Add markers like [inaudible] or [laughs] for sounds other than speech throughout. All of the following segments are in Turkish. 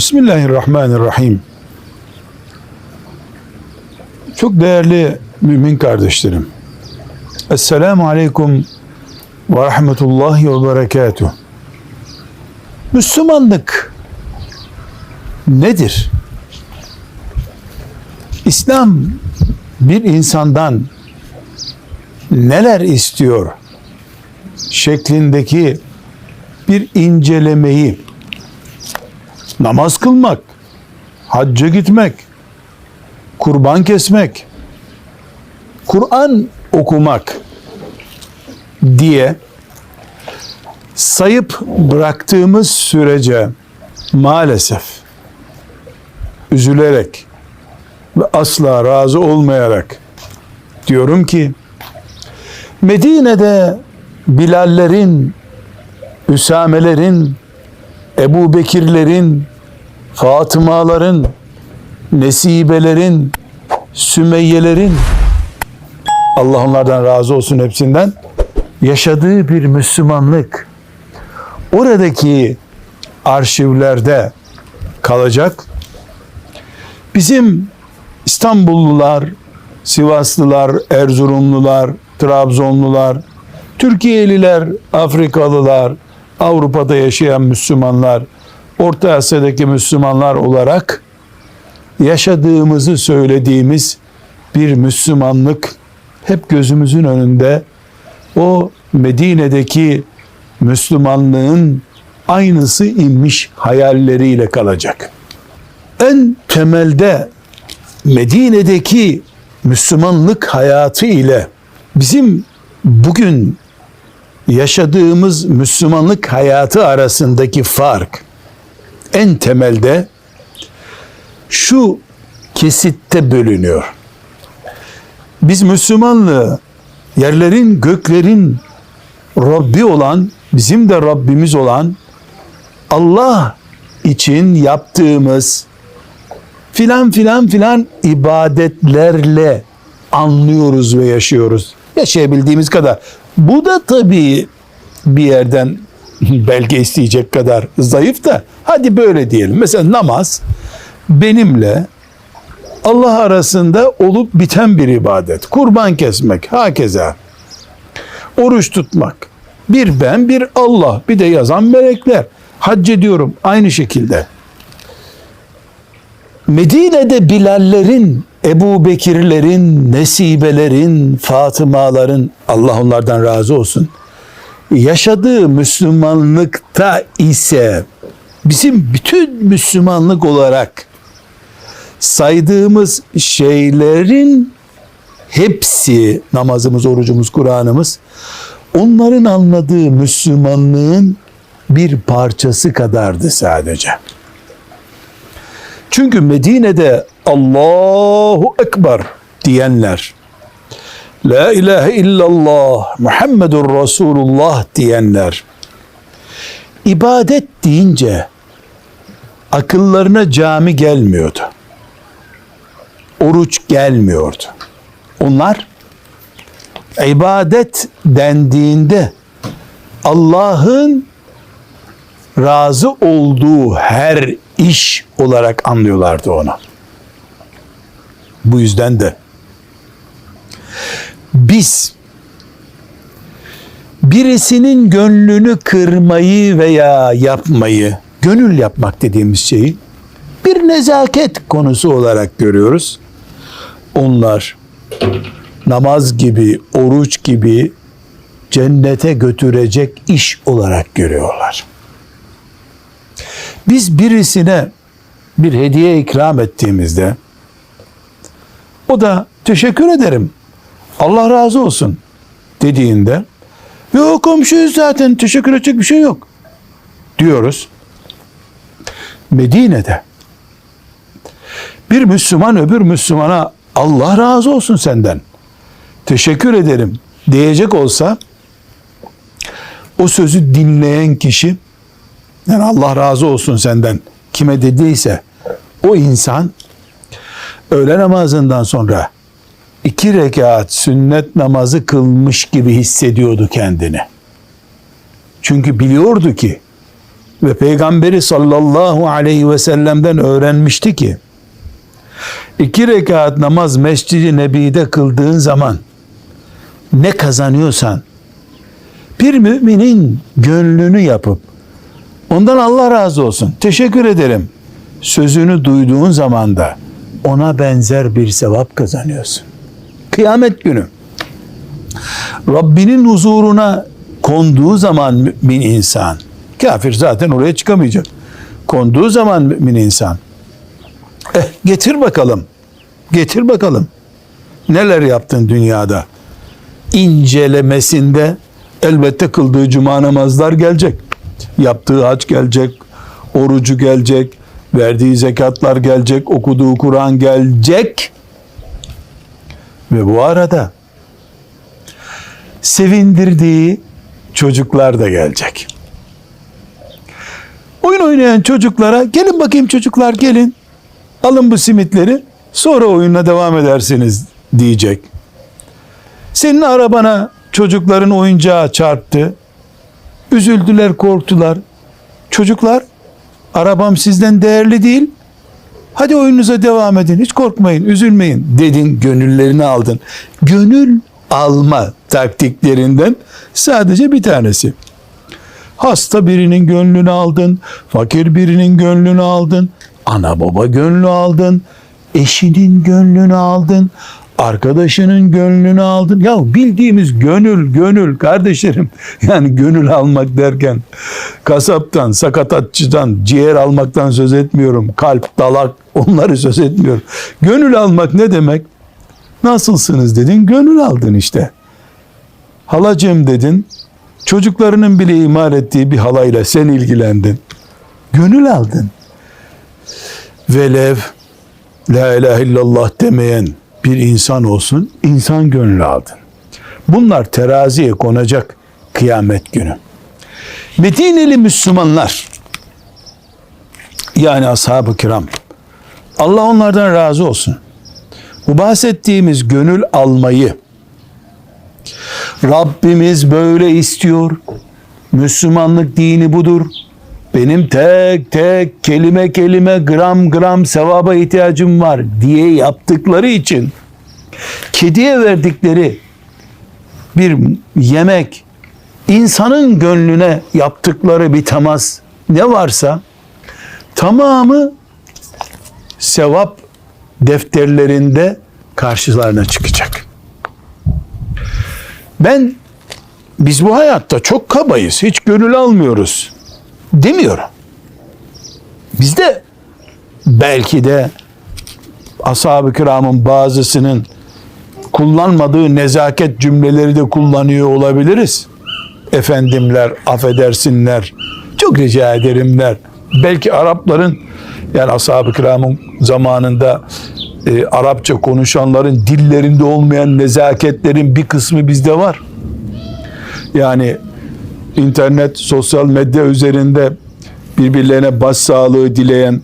Bismillahirrahmanirrahim. Çok değerli mümin kardeşlerim. Esselamu Aleyküm ve Rahmetullahi ve Berekatuhu. Müslümanlık nedir? İslam bir insandan neler istiyor şeklindeki bir incelemeyi namaz kılmak, hacca gitmek, kurban kesmek, Kur'an okumak diye sayıp bıraktığımız sürece maalesef üzülerek ve asla razı olmayarak diyorum ki Medine'de Bilallerin, Üsamelerin, Ebu Bekirlerin, Fatımaların, Nesibelerin, Sümeyyelerin Allah onlardan razı olsun hepsinden yaşadığı bir Müslümanlık oradaki arşivlerde kalacak. Bizim İstanbullular, Sivaslılar, Erzurumlular, Trabzonlular, Türkiye'liler, Afrikalılar, Avrupa'da yaşayan Müslümanlar, Orta Asya'daki Müslümanlar olarak yaşadığımızı söylediğimiz bir Müslümanlık hep gözümüzün önünde o Medine'deki Müslümanlığın aynısı inmiş hayalleriyle kalacak. En temelde Medine'deki Müslümanlık hayatı ile bizim bugün yaşadığımız Müslümanlık hayatı arasındaki fark en temelde şu kesitte bölünüyor. Biz Müslümanlığı yerlerin göklerin Rabbi olan bizim de Rabbimiz olan Allah için yaptığımız filan filan filan ibadetlerle anlıyoruz ve yaşıyoruz. Yaşayabildiğimiz kadar. Bu da tabii bir yerden belge isteyecek kadar zayıf da hadi böyle diyelim. Mesela namaz benimle Allah arasında olup biten bir ibadet. Kurban kesmek, hakeza. Oruç tutmak. Bir ben, bir Allah. Bir de yazan melekler. Hac ediyorum aynı şekilde. Medine'de Bilallerin, Ebu Bekirlerin, Nesibelerin, Fatımaların, Allah onlardan razı olsun, yaşadığı Müslümanlıkta ise bizim bütün Müslümanlık olarak saydığımız şeylerin hepsi namazımız, orucumuz, Kur'an'ımız onların anladığı Müslümanlığın bir parçası kadardı sadece. Çünkü Medine'de Allahu Ekber diyenler, La ilahe illallah Muhammedur Resulullah diyenler, ibadet deyince akıllarına cami gelmiyordu. Oruç gelmiyordu. Onlar ibadet dendiğinde Allah'ın razı olduğu her iş olarak anlıyorlardı onu. Bu yüzden de biz birisinin gönlünü kırmayı veya yapmayı, gönül yapmak dediğimiz şeyi bir nezaket konusu olarak görüyoruz. Onlar namaz gibi, oruç gibi cennete götürecek iş olarak görüyorlar. Biz birisine bir hediye ikram ettiğimizde o da teşekkür ederim. Allah razı olsun dediğinde ve o komşuyuz zaten teşekkür edecek bir şey yok diyoruz. Medine'de bir Müslüman öbür Müslümana Allah razı olsun senden teşekkür ederim diyecek olsa o sözü dinleyen kişi yani Allah razı olsun senden kime dediyse o insan öğle namazından sonra iki rekat sünnet namazı kılmış gibi hissediyordu kendini. Çünkü biliyordu ki ve peygamberi sallallahu aleyhi ve sellem'den öğrenmişti ki iki rekat namaz Mescid-i Nebi'de kıldığın zaman ne kazanıyorsan bir müminin gönlünü yapıp ondan Allah razı olsun teşekkür ederim sözünü duyduğun zaman da ona benzer bir sevap kazanıyorsun. Kıyamet günü Rabbinin huzuruna konduğu zaman mümin insan kafir zaten oraya çıkamayacak. Konduğu zaman mümin insan eh getir bakalım getir bakalım neler yaptın dünyada incelemesinde elbette kıldığı cuma namazlar gelecek. Yaptığı hac gelecek, orucu gelecek, verdiği zekatlar gelecek, okuduğu Kur'an gelecek. Ve bu arada sevindirdiği çocuklar da gelecek. Oyun oynayan çocuklara gelin bakayım çocuklar gelin. Alın bu simitleri sonra oyuna devam edersiniz diyecek. Senin arabana çocukların oyuncağı çarptı. Üzüldüler, korktular. Çocuklar, arabam sizden değerli değil. Hadi oyununuza devam edin. Hiç korkmayın, üzülmeyin dedin, gönüllerini aldın. Gönül alma taktiklerinden sadece bir tanesi. Hasta birinin gönlünü aldın, fakir birinin gönlünü aldın, ana baba gönlü aldın, eşinin gönlünü aldın, arkadaşının gönlünü aldın. Ya bildiğimiz gönül, gönül kardeşlerim. [laughs] Yani gönül almak derken kasaptan, sakatatçıdan, ciğer almaktan söz etmiyorum. Kalp, dalak onları söz etmiyorum. Gönül almak ne demek? Nasılsınız dedin, gönül aldın işte. Halacığım dedin, çocuklarının bile iman ettiği bir halayla sen ilgilendin. Gönül aldın. Velev la ilahe illallah demeyen bir insan olsun, insan gönlü aldın. Bunlar teraziye konacak kıyamet günü. Medineli Müslümanlar, yani ashab-ı kiram, Allah onlardan razı olsun. Bu bahsettiğimiz gönül almayı, Rabbimiz böyle istiyor. Müslümanlık dini budur. Benim tek tek kelime kelime gram gram sevaba ihtiyacım var diye yaptıkları için kediye verdikleri bir yemek insanın gönlüne yaptıkları bir temas ne varsa tamamı sevap defterlerinde karşılarına çıkacak. Ben biz bu hayatta çok kabayız. Hiç gönül almıyoruz. Demiyorum. Bizde belki de ashab-ı kiramın bazısının kullanmadığı nezaket cümleleri de kullanıyor olabiliriz. Efendimler, affedersinler, çok rica ederimler. Belki Arapların yani ashab-ı kiramın zamanında e, Arapça konuşanların dillerinde olmayan nezaketlerin bir kısmı bizde var. Yani internet, sosyal medya üzerinde birbirlerine başsağlığı dileyen,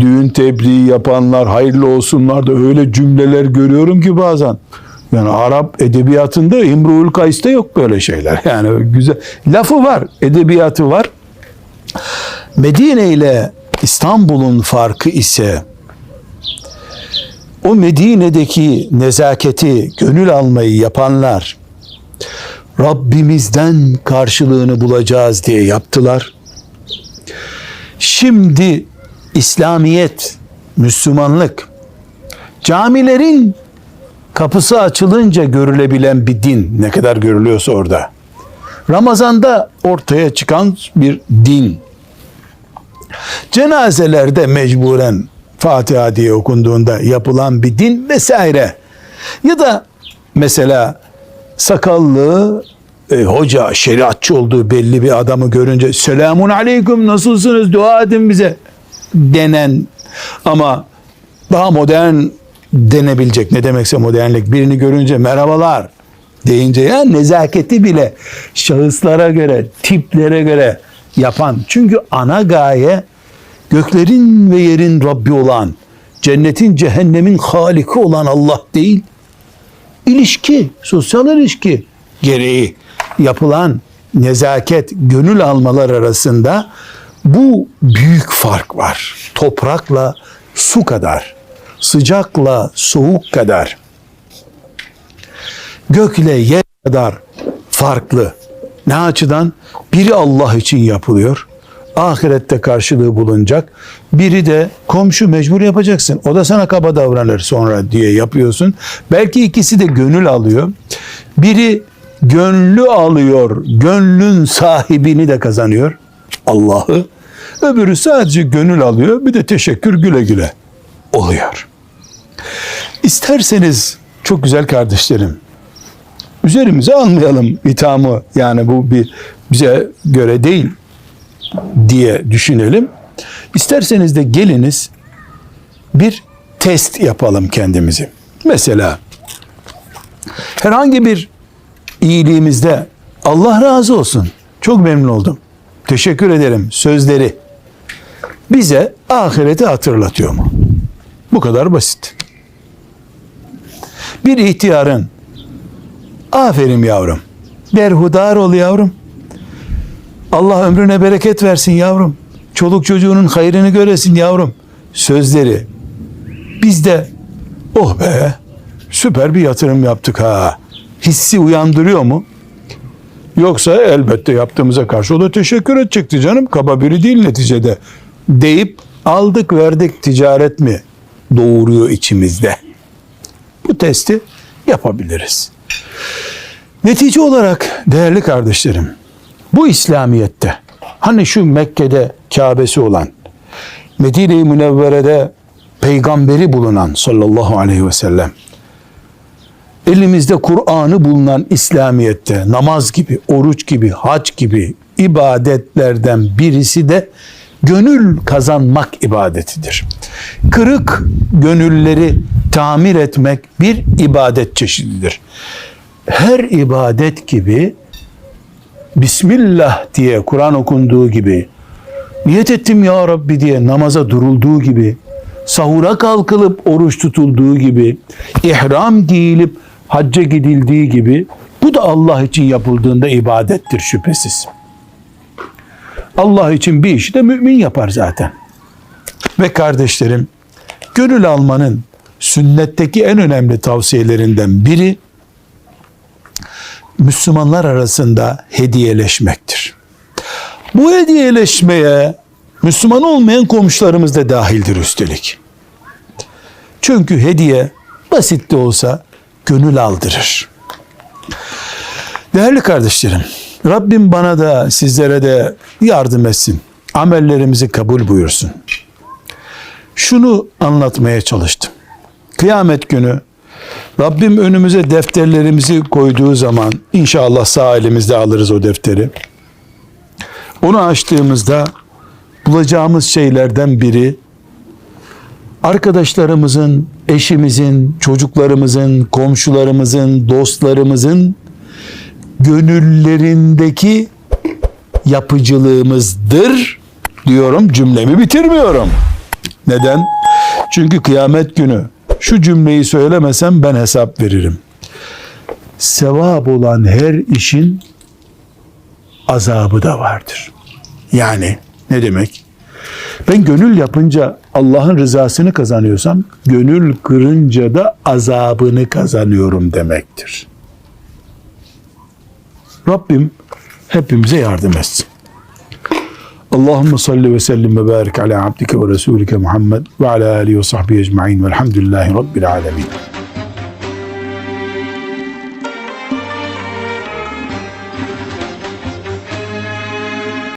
düğün tebriği yapanlar, hayırlı olsunlar da öyle cümleler görüyorum ki bazen. Yani Arap edebiyatında İmru'ül Kays'ta yok böyle şeyler. [laughs] Yani güzel. Lafı var, edebiyatı var. Medine ile İstanbul'un farkı ise o Medine'deki nezaketi, gönül almayı yapanlar Rabbimizden karşılığını bulacağız diye yaptılar. Şimdi İslamiyet, Müslümanlık, camilerin kapısı açılınca görülebilen bir din ne kadar görülüyorsa orada. Ramazanda ortaya çıkan bir din. Cenazelerde mecburen Fatiha diye okunduğunda yapılan bir din vesaire. Ya da mesela sakallı e, hoca şeriatçı olduğu belli bir adamı görünce selamun aleyküm nasılsınız? Dua edin bize. denen ama daha modern denebilecek ne demekse modernlik. Birini görünce merhabalar. deyince ya nezaketi bile şahıslara göre tiplere göre yapan. Çünkü ana gaye göklerin ve yerin Rabbi olan cennetin cehennemin haliki olan Allah değil ilişki, sosyal ilişki gereği yapılan nezaket, gönül almalar arasında Bu büyük fark var. Toprakla su kadar, sıcakla soğuk kadar, gökle yer kadar farklı. Ne açıdan? Biri Allah için yapılıyor. Ahirette karşılığı bulunacak. Biri de komşu mecbur yapacaksın. O da sana kaba davranır sonra diye yapıyorsun. Belki ikisi de gönül alıyor. Biri gönlü alıyor. Gönlün sahibini de kazanıyor. Allah'ı. Öbürü sadece gönül alıyor. Bir de teşekkür güle güle oluyor. İsterseniz çok güzel kardeşlerim üzerimize almayalım ithamı yani bu bir bize göre değil diye düşünelim. İsterseniz de geliniz bir test yapalım kendimizi. Mesela herhangi bir iyiliğimizde Allah razı olsun. Çok memnun oldum. Teşekkür ederim sözleri bize ahireti hatırlatıyor mu? Bu kadar basit. Bir ihtiyarın aferin yavrum, berhudar ol yavrum, Allah ömrüne bereket versin yavrum, çoluk çocuğunun hayrını göresin yavrum sözleri bizde oh be süper bir yatırım yaptık ha hissi uyandırıyor mu? Yoksa elbette yaptığımıza karşı o da teşekkür edecekti canım. Kaba biri değil neticede. Deyip aldık verdik ticaret mi doğuruyor içimizde? Bu testi yapabiliriz. Netice olarak değerli kardeşlerim, bu İslamiyet'te hani şu Mekke'de Kabe'si olan, Medine-i Münevvere'de peygamberi bulunan sallallahu aleyhi ve sellem, elimizde Kur'an'ı bulunan İslamiyet'te namaz gibi, oruç gibi, hac gibi ibadetlerden birisi de gönül kazanmak ibadetidir. Kırık gönülleri tamir etmek bir ibadet çeşididir. Her ibadet gibi Bismillah diye Kur'an okunduğu gibi niyet ettim ya Rabbi diye namaza durulduğu gibi sahura kalkılıp oruç tutulduğu gibi ihram giyilip hacca gidildiği gibi bu da Allah için yapıldığında ibadettir şüphesiz. Allah için bir işi de mümin yapar zaten. Ve kardeşlerim, gönül almanın sünnetteki en önemli tavsiyelerinden biri Müslümanlar arasında hediyeleşmektir. Bu hediyeleşmeye Müslüman olmayan komşularımız da dahildir üstelik. Çünkü hediye basit de olsa gönül aldırır. Değerli kardeşlerim, Rabbim bana da sizlere de yardım etsin. Amellerimizi kabul buyursun. Şunu anlatmaya çalıştım. Kıyamet günü Rabbim önümüze defterlerimizi koyduğu zaman inşallah sağ elimizde alırız o defteri. Onu açtığımızda bulacağımız şeylerden biri arkadaşlarımızın, eşimizin, çocuklarımızın, komşularımızın, dostlarımızın gönüllerindeki yapıcılığımızdır diyorum cümlemi bitirmiyorum. Neden? Çünkü kıyamet günü şu cümleyi söylemesem ben hesap veririm. Sevap olan her işin azabı da vardır. Yani ne demek? Ben gönül yapınca Allah'ın rızasını kazanıyorsam, gönül kırınca da azabını kazanıyorum demektir. Rabbim hepimize yardım etsin. اللهم صل وسلم وبارك على عبدك ورسولك محمد وعلى آله وصحبه أجمعين والحمد لله رب العالمين.